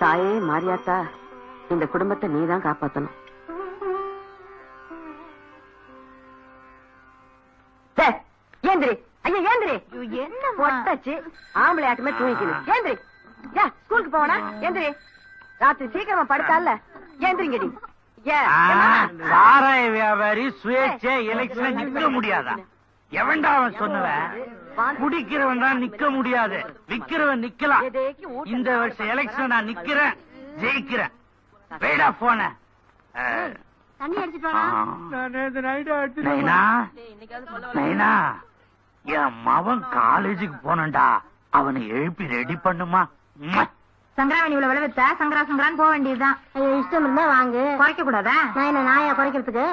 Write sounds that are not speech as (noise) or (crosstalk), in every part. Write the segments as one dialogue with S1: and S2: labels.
S1: தாயே மாரியாத்தா இந்த குடும்பத்தை நீதான் காப்பாத்தணும். ஏந்திரி. ஐயா ஏந்திரி.
S2: என்ன
S1: பொட்டாச்சு ஆம்பளை ஆட்டமே தூங்கிக்கணும் ஏந்திரி. ஏ ஸ்கூலுக்கு போவனா ஏந்திரி. ராத்திரி சீக்கிரமா படுத்தால ஏந்திரிங்கடி?
S3: சாராய வியாபாரி சுயேட்சை எலெக்ஷன்ல நிக்க முடியாதா? எவன்டா அவன் சொன்னவன் குடிக்கிறவன் தான் நிக்க முடியாது. விக்கிறவன் நிக்கலாம் இந்த வருஷம் எலெக்ஷன் நான் நிக்கிறேன் ஜெயிக்கிறேன். வேடா போன. என் மவன் காலேஜுக்கு போனண்டா. அவனை எழுப்பி ரெடி பண்ணுமா.
S2: சங்கராவணி இவ்வளவு விளைவித்த சங்கரா சங்கரான்னு போக வேண்டியதுதான். இஷ்டம் இருந்தா வாங்கு. குறைக்க கூடாதா? நான் என்ன நாயா குறைக்கிறதுக்கு?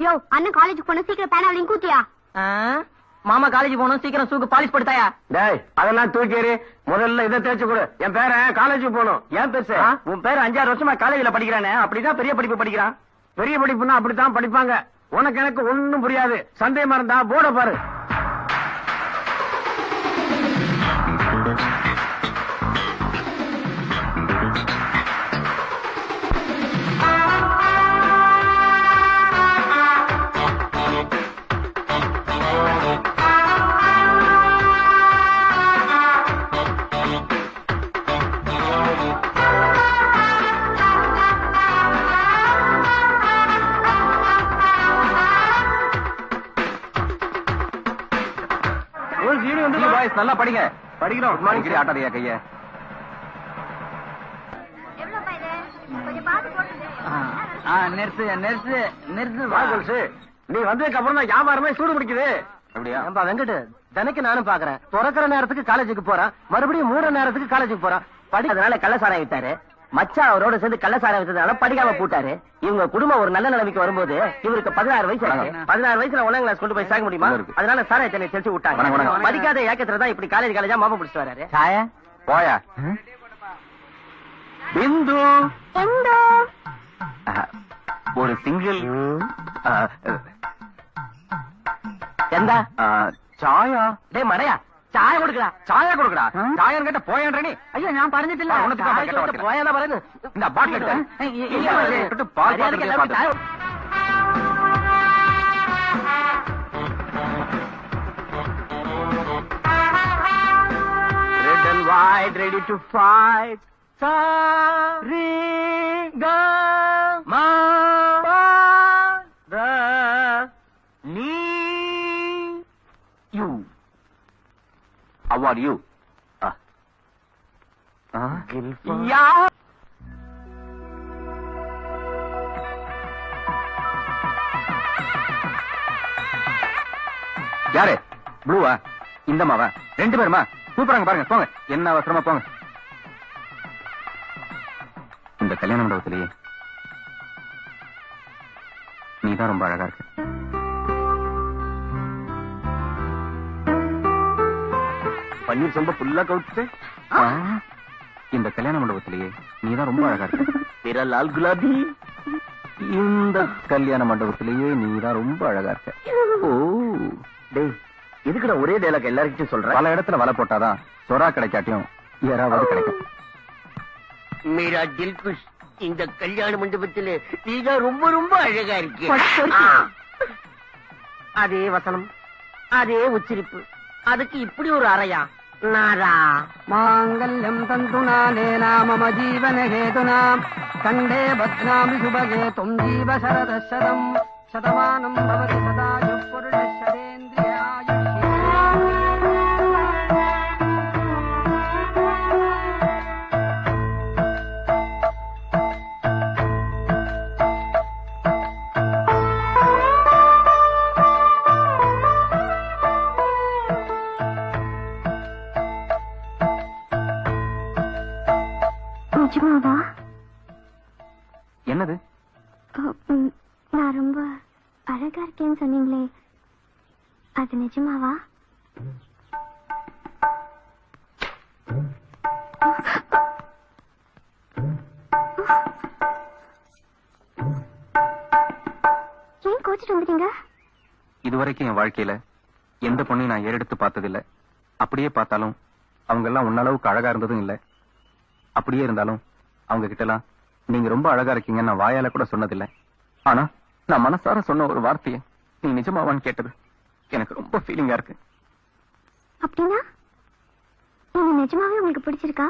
S2: யோ அண்ணன் காலேஜுக்கு போன சீக்கிரம் பேனாவளையும் கூட்டியா?
S1: மாமா காலேஜ் போகணும் சீக்கிரம் சூக்கு பாலிஷ் படுத்தாயா?
S4: டேய் அதெல்லாம் தூக்கிடு. முதல்ல இதை தேய்ச்சு கொடு. என் பேரன் காலேஜுக்கு போகணும். ஏன் பெருசு? உன் பேர் அஞ்சாறு வருஷமா காலேஜ்ல படிக்கிறானே. அப்படிதான் பெரிய படிப்பு படிக்கிறான். பெரிய படிப்புன்னா அப்படித்தான் படிப்பாங்க. உனக்கு எனக்கு ஒண்ணும் புரியாது. சந்தேகமா இருந்தா போர்ட பாரு. நல்லா படிங்க. படிக்கிறோம். குட் மார்னிங் ஆட்டாதையா கைய.
S3: நெர்சு நெர்சு நெர்சு
S4: வா. கொலுசு. நீ வந்ததுக்கு அப்புறம் தான் வியாபாரமே சூடு பிடிக்குது. அப்படியா?
S5: வெங்கட் தினைக்கு நானும் பாக்குறேன். திறக்கிற நேரத்துக்கு காலேஜுக்கு போறான். மறுபடியும் மூடுற நேரத்துக்கு காலேஜுக்கு போறான். படி
S1: அதனால கள்ளசாராயம் வித்தாரு. மச்சான் அவரோட சேர்ந்து கள்ளசாராயம் வித்ததுனால படிக்காம போட்டாரு. இவங்க குடும்பம் ஒரு நல்ல நிலைமைக்கு வரும்போது இவருக்கு பதினாறு வயசு ஆச்சு. பதினாறு வயசுல ஒன்னாம் கிளாஸ் கொண்டு போய் சேர்க்க முடியுமா. அதனால சாராய தண்ணி தெளிச்சு விட்டாங்க. படிக்காத ஏக்கத்துல தான் இப்படி காலேஜ் காலேஜா மாப்ப பிடிச்சிட்டு வராரு.
S3: சாய?
S4: போயா? பிந்து. ஒரு சிங்கிள்
S1: எந்த?
S4: சாயா?
S1: டேய் மடையா
S4: ஆ, உனக்கு தான் கேட்ட வார்த்தை.
S1: போயா பறந்து
S4: இந்த பாட்டில் எடுத்து பால் பாத்திரத்திலே பாத்து. Red and white, ready to fight. Sa, re, Are you? Ah. Ah? Yeah. யாரு ப்ளூவா இந்த மாவா ரெண்டு பேருமா கூப்பிடுறாங்க பாருங்க போங்க என்ன அவசரமா போங்க இந்த கல்யாண மண்டபத்திலேயே நீதான் ரொம்ப அழகா இருக்க பன்னீர் சொம்ப புல்லா கவுத்து இந்த கல்யாண மண்டபத்திலேயே நீதான் ரொம்ப அழகா இருக்க. பிற லால் குலாபி. இந்த கல்யாண மண்டபத்திலேயே நீதான் ரொம்ப அழகா இருக்க. ஓ டேய் எதுக்குடா ஒரே டைலாக் எல்லார்கிட்டயும் சொல்ற? பல இடத்துல வலை போட்டாதான் சொரா கிடைக்காட்டியும் யாராவது கிடைக்கும்.
S5: மீரா தில்குஷ் இந்த கல்யாண மண்டபத்துல நீதான் ரொம்ப ரொம்ப அழகா இருக்கு
S1: அதே வசனம் அதே உச்சரிப்பு. அதுக்கு இப்படி ஒரு அறையா? నారా మాంగళ్యం తంతునా నేనా మమ జీవన హేతునా కండే భద్రామి శుభగేతుం జీవ శరద
S2: శతం
S4: శతమానం
S2: భవతి సదాయు நான் ரொம்ப அழகா இருக்கேன்னு சொன்னீங்களே. அது நிஜமாவா? ஏன் கோச்சிட்டு வந்துட்டீங்க?
S4: இதுவரைக்கும் என் வாழ்க்கையில எந்த பொண்ணையும் நான் ஏறெடுத்து பார்த்ததில்ல. அப்படியே பார்த்தாலும் அவங்க எல்லாம் உன்னளவுக்கு அழகா இருந்ததும் இல்ல. அப்படியே இருந்தாலும் அவங்க கிட்ட எல்லாம் நீங்க ரொம்ப அழகா இருக்கீங்கன்னு நான் வாயால கூட சொன்னதில்லை. ஆனா நான் மனசார சொன்ன ஒரு வார்த்தையை நீ நிஜமாவான்னு கேட்டது எனக்கு ரொம்ப ஃபீலிங்கா இருக்கு.
S2: அப்படின்னா நீங்க நிஜமாவே உங்களுக்கு பிடிச்சிருக்கா?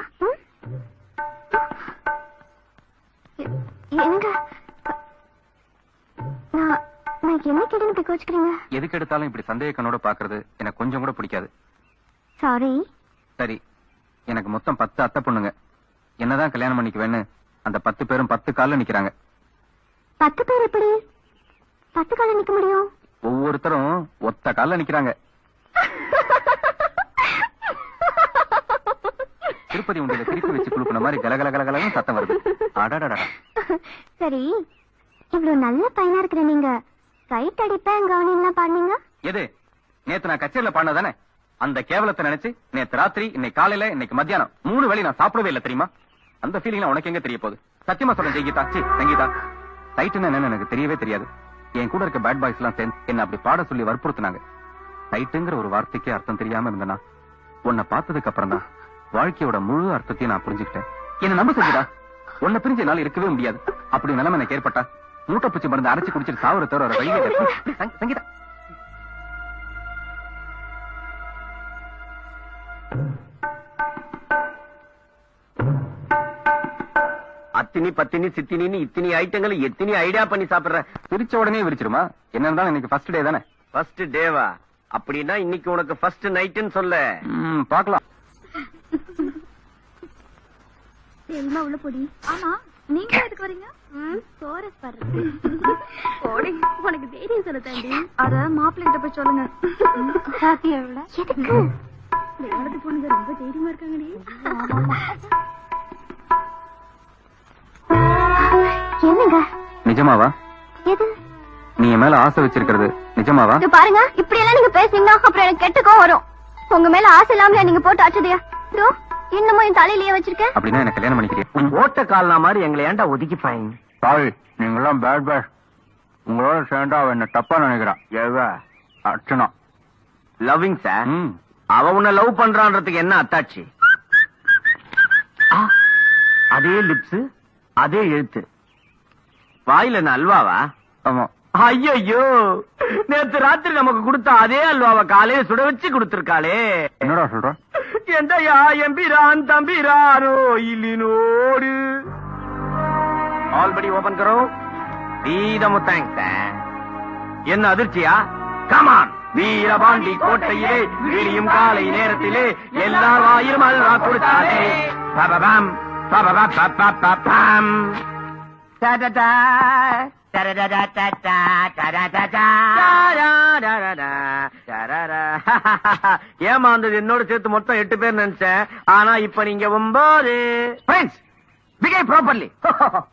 S2: என்னங்க? நான் என்ன கேட்டுன்னு போய் கோச்சுக்கிறீங்க?
S4: எதுக்கு எடுத்தாலும் இப்படி சந்தேக கண்ணோட பாக்குறது எனக்கு கொஞ்சம் கூட பிடிக்காது.
S2: சாரி
S4: சரி எனக்கு மொத்தம் பத்து அத்தை பொண்ணுங்க. என்னதான் கல்யாணம் பண்ணிக்குவேன்னு அந்த பத்து பேரும் பத்து கால்ல நிக்கிறாங்க.
S2: பத்து பேர் எப்படி? பத்து கால நிக்க முடியும்?
S4: ஒவ்வொருத்தரும் ஒத்த கால்ல நிக்கிறாங்க. திருப்பதி உண்டியில திருப்பி வச்சு குழுப்பின மாதிரி கலகல கலகலன்னு சத்தம் வருது. அடடடா
S2: சரி இவ்வளவு நல்ல பையனா இருக்கிற நீங்க ரைட் அடிப்பேன் கவனிங்லாம் பாடுனீங்க
S4: எது? நேத்து நான் கச்சேரியில பாடினதானே அந்த கேவலத்தை நினைச்சு நேத்து ராத்திரி இன்னைக்கு காலையில இன்னைக்கு மத்தியானம் மூணு வேளை நான் சாப்பிடவே இல்லை தெரியுமா? அந்த ஃபீலிங்ல உனக்கு எங்க தெரிய போகுது? சத்தியமா சொல்றேன் ஜெய்கீதா சி சங்கீதா. சைட்டுன்னு என்னன்னு எனக்கு தெரியவே தெரியாது. என் கூட இருக்க பேட் பாய்ஸ் எல்லாம் சேர்ந்து என்ன அப்படி பாட சொல்லி வற்புறுத்தினாங்க. சைட்டுங்கிற ஒரு வார்த்தைக்கே அர்த்தம் தெரியாம இருந்தனா? உன்னை பார்த்ததுக்கு அப்புறம் தான் வாழ்க்கையோட முழு அர்த்தத்தையும் நான் புரிஞ்சுக்கிட்டேன். என்ன நம்ப சங்கீதா. உன்னை பிரிஞ்ச என்னால இருக்கவே முடியாது. அப்படி நிலைமை எனக்கு ஏற்பட்டா மூட்டை பூச்சி மருந்து அரைச்சு குடிச்சிட்டு சாவர தவிர வழியே சங்கீதா.
S5: அத்தினி பத்தினி சித்தினின்னு இத்தினி ஐட்டங்களை எத்தினி ஐடியா பண்ணி சாப்பிடுற
S4: பிரிச்ச உடனே விரிச்சிருமா? என்ன இருந்தாலும் இன்னைக்கு ஃபர்ஸ்ட் டே தானே?
S5: ஃபர்ஸ்ட் டேவா அப்படின்னா இன்னைக்கு உனக்கு ஃபர்ஸ்ட் நைட்னு சொல்ல.
S4: ம், பார்க்கலாம்.
S2: செல்மா உள்ள போடி? ஆமா நீங்க எதுக்கு வரீங்க? சோரஸ் பாரு. போடி உனக்கு தைரியம் சொல்ல தாண்டி. அத மாப்பிள்ளைகிட்ட போய் சொல்லுங்க. சாத்தியா எவ்வளவு எதுக்கு? தேவலத்து பொண்ணுங்க ரொம்ப தைரியமா இருக்காங்கடி.
S4: நிஜமாவா?
S2: எது?
S4: நீ மேல ஆசை வச்சிருக்கிறது. நிஜமாவா?
S2: இது பாருங்க இப்படி எல்லாம் நீங்க பேசுனீங்கன்னா அப்புறம் எனக்கு கெட்டுக்கோ வரும். உங்க மேல ஆசை இல்லாமல நீங்க போட்டு அச்சதையா இதோ இன்னமும் என் தலையிலேயே வச்சிருக்கேன்
S4: அப்படின்னா என்ன கல்யாணம் பண்ணிக்கிறியா?
S5: ஓட்ட கால்னா மாதிரி எங்களை ஏன்டா ஒதுக்கிப்பாங்க
S4: சாரி நீங்க எல்லாம் பேட் பேட் உங்களோட சேர்ந்தா அவ என்ன தப்பா நினைக்கிறான் அர்ச்சனா.
S5: லவ்விங் சார்
S4: ம்.
S5: அவ உன்னை லவ் பண்றான்றதுக்கு என்ன அத்தாச்சு ஆ, அதே லிப்ஸ் அதே எழுத்து. வாயில என்ன அல்வாவா?
S4: ஆமா.
S5: ஐயோ நேத்து ராத்திரி நமக்கு கொடுத்த அதே அல்வாவை காலையில சுட வச்சு கொடுத்திருக்காளே.
S4: என்னடா சொல்ற?
S5: எந்தையா எம்பிரான் தம்பிரானோ இல்லினோடு. ஆல்படி ஓபன் கரோ வீதமு தேங்க்ஸ் என்ன அதிர்ச்சியா? கமான் வீரபாண்டி கோட்டையிலே விடியும் காலை நேரத்திலே எல்லா வாயிலும் அல்வா கொடுத்தாலே பபபம் பபபபபபம் டடடா. (laughs) ஏமாந்தது என்னோட சேர்த்து மொத்தம் எட்டு பேர் நினைச்சேன். ஆனா இப்ப நீங்க ஒன்பது ஃப்ரெண்ட்ஸ் பிகை ப்ராப்பர்லி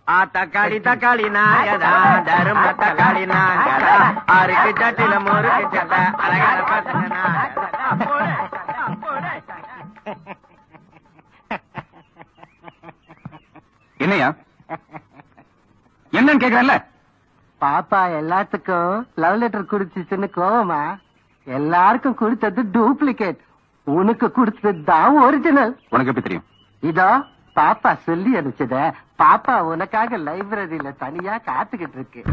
S5: ஆ தக்காளி தக்காளி நாயடா தரும தக்காளி நாயடா அருக்கு சட்டில முறுக்கு சட்டை. அழகான.
S4: என்னையா? என்னன்னு கேக்குறேன்ல.
S1: பாப்பா எல்லாத்துக்கும் லவ் லெட்டர் குடுத்துச்சுன்னு கோவமா? எல்லாருக்கும் கொடுத்தது டூப்ளிகேட் உனக்கு கொடுத்தது தான் ஒரிஜினல்
S4: உனக்கு எப்படி தெரியும்?
S1: இதோ பாப்பா சொல்லி அனுப்பிச்சத பாப்பா உனக்காக லைப்ரரியில தனியா காத்துக்கிட்டு இருக்கு.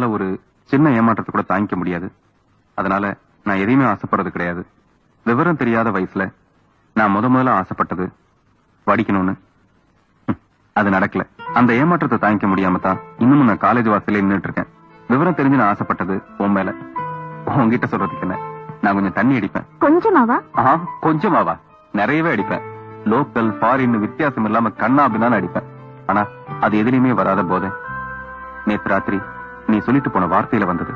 S4: என்னால ஒரு சின்ன ஏமாற்றத்தை கூட தாங்கிக்க முடியாது. அதனால நான் எதையுமே ஆசைப்படுறது கிடையாது. விவரம் தெரியாத வயசுல நான் முத முதல்ல ஆசைப்பட்டது படிக்கணும்னு. அது நடக்கல. அந்த ஏமாற்றத்தை தாங்கிக்க முடியாம தான் இன்னமும் நான் காலேஜ் வாசல்ல நின்னுட்டு இருக்கேன். விவரம் தெரிஞ்சு நான் ஆசைப்பட்டது உன் மேல. உன்கிட்ட சொல்றதுக்கு என்ன நான் கொஞ்சம் தண்ணி அடிப்பேன்.
S2: கொஞ்சமாவா?
S4: கொஞ்சமாவா? நிறையவே அடிப்பேன். லோக்கல் ஃபாரின் வித்தியாசம் இல்லாம கண்ணா அப்படின்னு அடிப்பேன். ஆனா அது எதுலயுமே வராத போது. நேத்து ராத்திரி நீ சொல்லிட்டு போன வார்த்தையில வந்தது.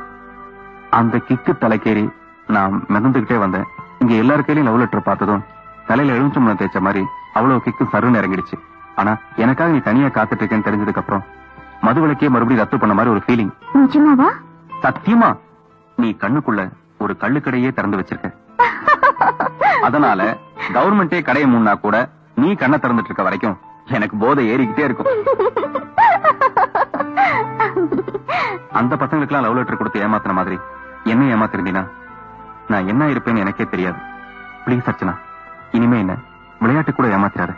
S4: அந்த கிக்கு தலைக்கேறி நான் மிதந்துகிட்டே வந்தேன். இங்க எல்லார் கையிலயும் லவ் லெட்டர் பார்த்ததும் தலையில எலுமிச்சம்பழம் தேய்ச்ச மாதிரி அவ்வளவு கிக்கு சருன்னு இறங்கிடுச்சு. ஆனா எனக்காக நீ தனியா காத்துட்டு இருக்கேன்னு தெரிஞ்சதுக்கு அப்புறம் மது விளக்கே மறுபடியும் ரத்து பண்ண மாதிரி ஒரு ஃபீலிங்
S2: நிஜமாவா?
S4: சத்தியமா? நீ கண்ணுக்குள்ள ஒரு கள்ளுக்கடையே திறந்து வச்சிருக்க. அதனால கவர்மெண்டே கடையை மூடினா கூட நீ கண்ணை திறந்துட்டு இருக்க வரைக்கும் எனக்கு போதை ஏறிக்கிட்டே இருக்கும். (laughs) அந்த பசங்களுக்கெல்லாம் லவ் லெட்டர் கொடுத்து ஏமாத்தின மாதிரி என்ன ஏமாத்திருந்தீனா? நான் என்ன இருப்பேன்னு எனக்கே தெரியாது. பிளீஸ் அர்ச்சனா இனிமே என்ன? விளையாட்டு கூட ஏமாத்திராரு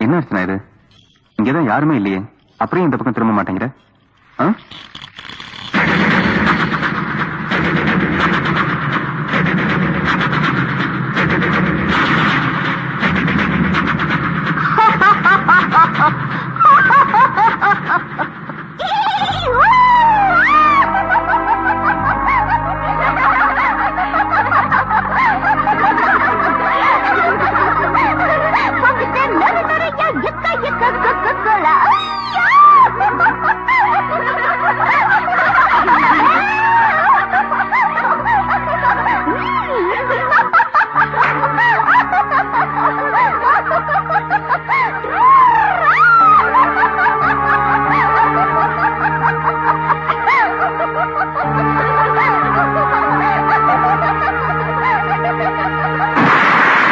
S4: என்ன அர்ச்சனா இது? இங்கதான் யாருமே இல்லையே. அப்படியே இந்த பக்கம் திரும்ப மாட்டேங்கிற? ஆ?